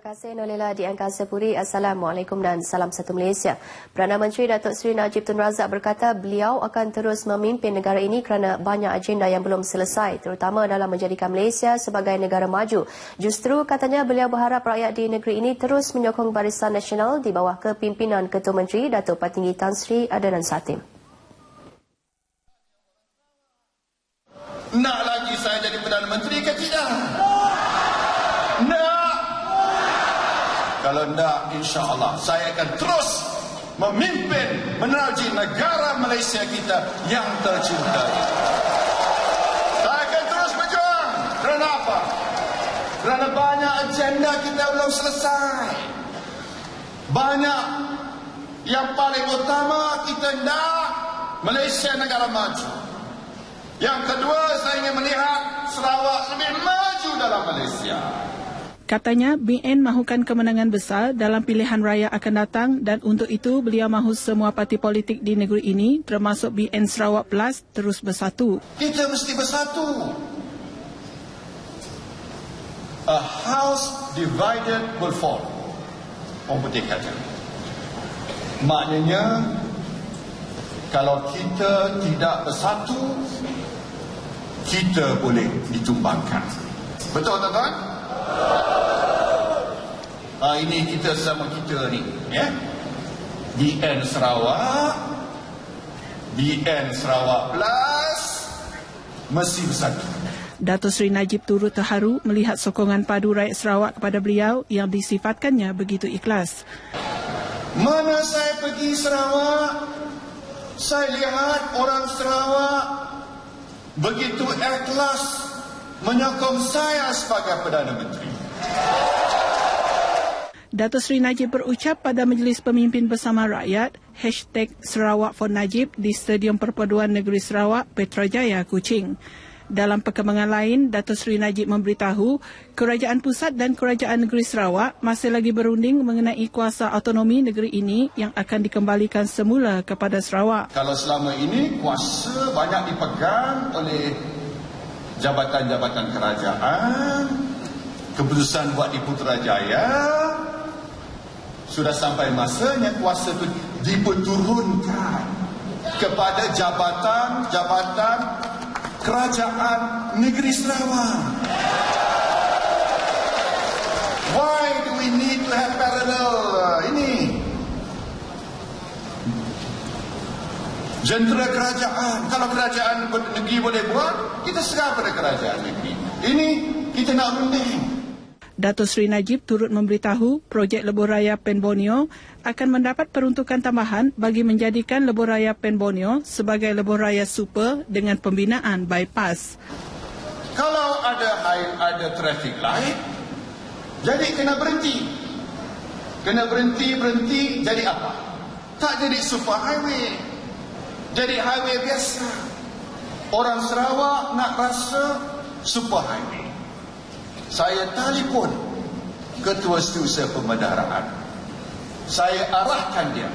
Terima kasih Nolela di Angkasa Puri. Assalamualaikum dan salam satu Malaysia. Perdana Menteri Datuk Seri Najib Tun Razak berkata beliau akan terus memimpin negara ini kerana banyak agenda yang belum selesai terutama dalam menjadikan Malaysia sebagai negara maju. Justru katanya beliau berharap rakyat di negeri ini terus menyokong Barisan Nasional di bawah kepimpinan Ketua Menteri Datuk Patinggi Tan Sri Adnan Satim. Nak Kalau tidak, insya Allah saya akan terus memimpin menaji negara Malaysia kita yang tercinta. Saya akan terus berjuang. Kerana apa? Kerana banyak agenda kita belum selesai. Banyak yang paling utama kita nak Malaysia negara maju. Yang kedua, saya ingin melihat Sarawak lebih maju dalam Malaysia. Katanya BN mahukan kemenangan besar dalam pilihan raya akan datang dan untuk itu beliau mahu semua parti politik di negeri ini termasuk BN Sarawak Plus terus bersatu. Kita mesti bersatu. A house divided will fall. Orang putih kata. Maknanya kalau kita tidak bersatu kita boleh ditumbangkan. Betul tuan-tuan? Ah ini kita sama kita ni, ya. BN Sarawak, BN Sarawak Plus mesti bersatu. Datuk Seri Najib turut terharu melihat sokongan padu rakyat Sarawak kepada beliau yang disifatkannya begitu ikhlas. Mana saya pergi Sarawak, saya lihat orang Sarawak begitu ikhlas menyokong saya sebagai Perdana Menteri. Datuk Seri Najib berucap pada Majlis Pemimpin Bersama Rakyat hashtag Sarawak for Najib di Stadium Perpaduan Negeri Sarawak, Petrojaya, Kuching. Dalam perkembangan lain, Datuk Seri Najib memberitahu Kerajaan Pusat dan Kerajaan Negeri Sarawak masih lagi berunding mengenai kuasa autonomi negeri ini yang akan dikembalikan semula kepada Sarawak. Kalau selama ini kuasa banyak dipegang oleh jabatan-jabatan kerajaan, keputusan buat di Putrajaya, sudah sampai masanya kuasa itu diperturunkan kepada jabatan-jabatan kerajaan negeri Sarawak. Why do we need to have parallel uh, ini? Jentera kerajaan. Kalau kerajaan negeri boleh buat, kita serah pada kerajaan negeri. Ini kita nak runding. Datuk Seri Najib turut memberitahu projek Lebuh Raya Pen Borneo akan mendapat peruntukan tambahan bagi menjadikan Lebuh Raya Pen Borneo sebagai Lebuh Raya Super dengan pembinaan bypass. Kalau ada ada traffic light, jadi kena berhenti. Kena berhenti, berhenti, jadi apa? Tak jadi super highway. Jadi highway biasa. Orang Sarawak nak rasa super highway. Saya telefon Ketua Setiausaha Pemendaraan. Saya arahkan dia.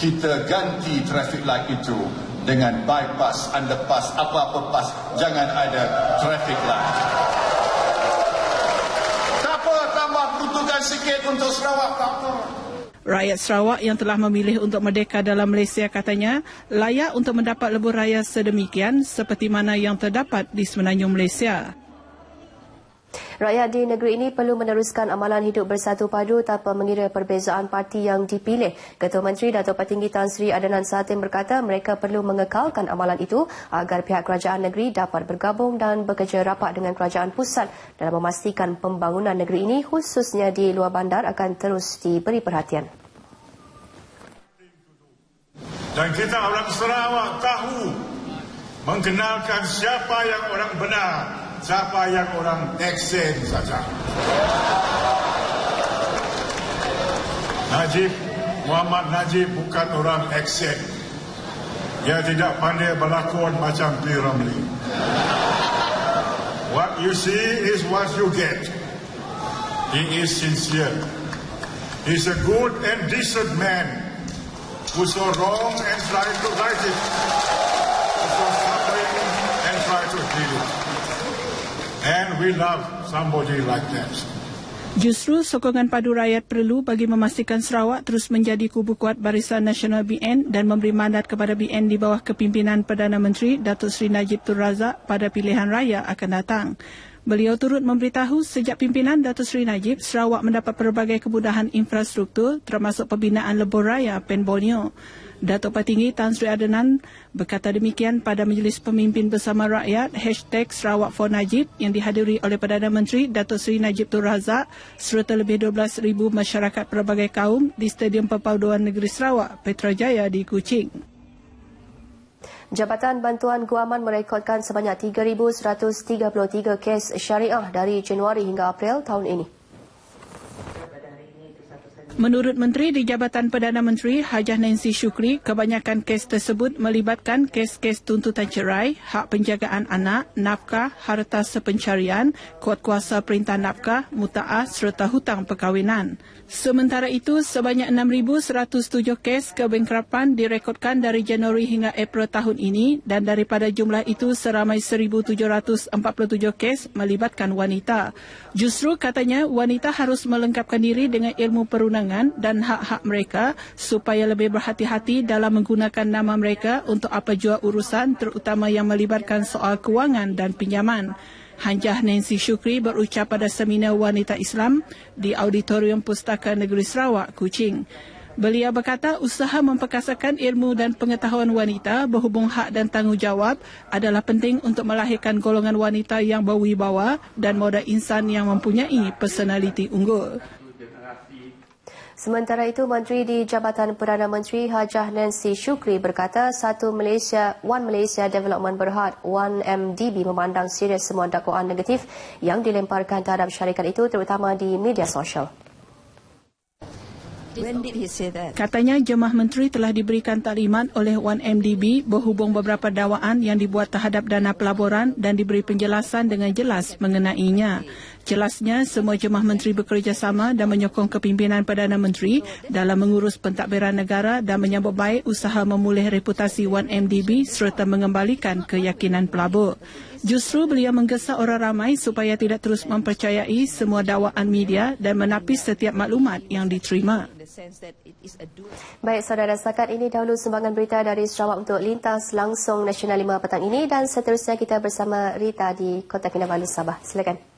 Kita ganti traffic light itu dengan bypass, underpass, apa-apa pass. Jangan ada traffic light. Tak apa, tambah peruntukan sikit untuk Sarawak, tak apa. Rakyat Sarawak yang telah memilih untuk merdeka dalam Malaysia katanya layak untuk mendapat lebuh raya sedemikian seperti mana yang terdapat di semenanjung Malaysia. Rakyat di negeri ini perlu meneruskan amalan hidup bersatu padu tanpa mengira perbezaan parti yang dipilih. Ketua Menteri Datuk Patinggi Tan Sri Adnan Satin berkata mereka perlu mengekalkan amalan itu agar pihak kerajaan negeri dapat bergabung dan bekerja rapat dengan kerajaan pusat dalam memastikan pembangunan negeri ini khususnya di luar bandar akan terus diberi perhatian. Dan kita orang Sarawak tahu mengenalkan siapa yang orang benar siapa yang orang eksen saja. Najib, Muhammad Najib bukan orang eksen. Dia tidak pandai berlakon macam P. Ramli. What you see is what you get. He is sincere. He's a good and decent man who saw wrong and tried to right it. Who saw suffering and tried to heal it. And we love somebody like that. Justru sokongan padu rakyat perlu bagi memastikan Sarawak terus menjadi kubu kuat Barisan Nasional BN dan memberi mandat kepada BN di bawah kepimpinan Perdana Menteri Datuk Seri Najib Tun Razak pada pilihan raya akan datang. Beliau turut memberitahu sejak pimpinan Datuk Seri Najib, Sarawak mendapat pelbagai kemudahan infrastruktur termasuk pembinaan lebur raya Pen Borneo. Datuk Patinggi Tan Sri Adenan berkata demikian pada Majlis Pemimpin Bersama Rakyat hashtag Sarawak for Najib yang dihadiri oleh Perdana Menteri Datuk Seri Najib Tun Razak serta lebih 12,000 masyarakat pelbagai kaum di Stadium Perpaduan Negeri Sarawak, Petrajaya di Kuching. Jabatan Bantuan Guaman merekodkan sebanyak 3,133 kes syariah dari Januari hingga April tahun ini. Menurut Menteri di Jabatan Perdana Menteri Hajah Nancy Shukri, kebanyakan kes tersebut melibatkan kes-kes tuntutan cerai, hak penjagaan anak, nafkah, harta sepencarian, kuat kuasa perintah nafkah, muta'ah serta hutang perkahwinan. Sementara itu, sebanyak 6,107 kes kebengkrapan direkodkan dari Januari hingga April tahun ini dan daripada jumlah itu seramai 1,747 kes melibatkan wanita. Justru katanya wanita harus melengkapkan diri dengan ilmu perundangan kewenangan dan hak-hak mereka supaya lebih berhati-hati dalam menggunakan nama mereka untuk apa jua urusan terutama yang melibatkan soal kewangan dan pinjaman. Hanjah Nancy Shukri berucap pada seminar wanita Islam di Auditorium Pustaka Negeri Sarawak, Kuching. Beliau berkata usaha memperkasakan ilmu dan pengetahuan wanita berhubung hak dan tanggungjawab adalah penting untuk melahirkan golongan wanita yang berwibawa dan modal insan yang mempunyai personaliti unggul. Sementara itu, Menteri di Jabatan Perdana Menteri Hajah Nancy Shukri berkata satu Malaysia, One Malaysia Development Berhad, One MDB memandang serius semua dakwaan negatif yang dilemparkan terhadap syarikat itu terutama di media sosial. When did he say that? Katanya jemaah menteri telah diberikan taklimat oleh 1MDB berhubung beberapa dakwaan yang dibuat terhadap dana pelaburan dan diberi penjelasan dengan jelas mengenainya. Jelasnya, semua jemaah menteri bekerjasama dan menyokong kepimpinan Perdana Menteri dalam mengurus pentadbiran negara dan menyambut baik usaha memulih reputasi 1MDB serta mengembalikan keyakinan pelabur. Justru beliau menggesa orang ramai supaya tidak terus mempercayai semua dakwaan media dan menapis setiap maklumat yang diterima. Baik, saudara setakat ini dahulu sumbangan berita dari Sarawak untuk lintas langsung Nasional 5 petang ini dan seterusnya kita bersama Rita di Kota Kinabalu Sabah. Silakan.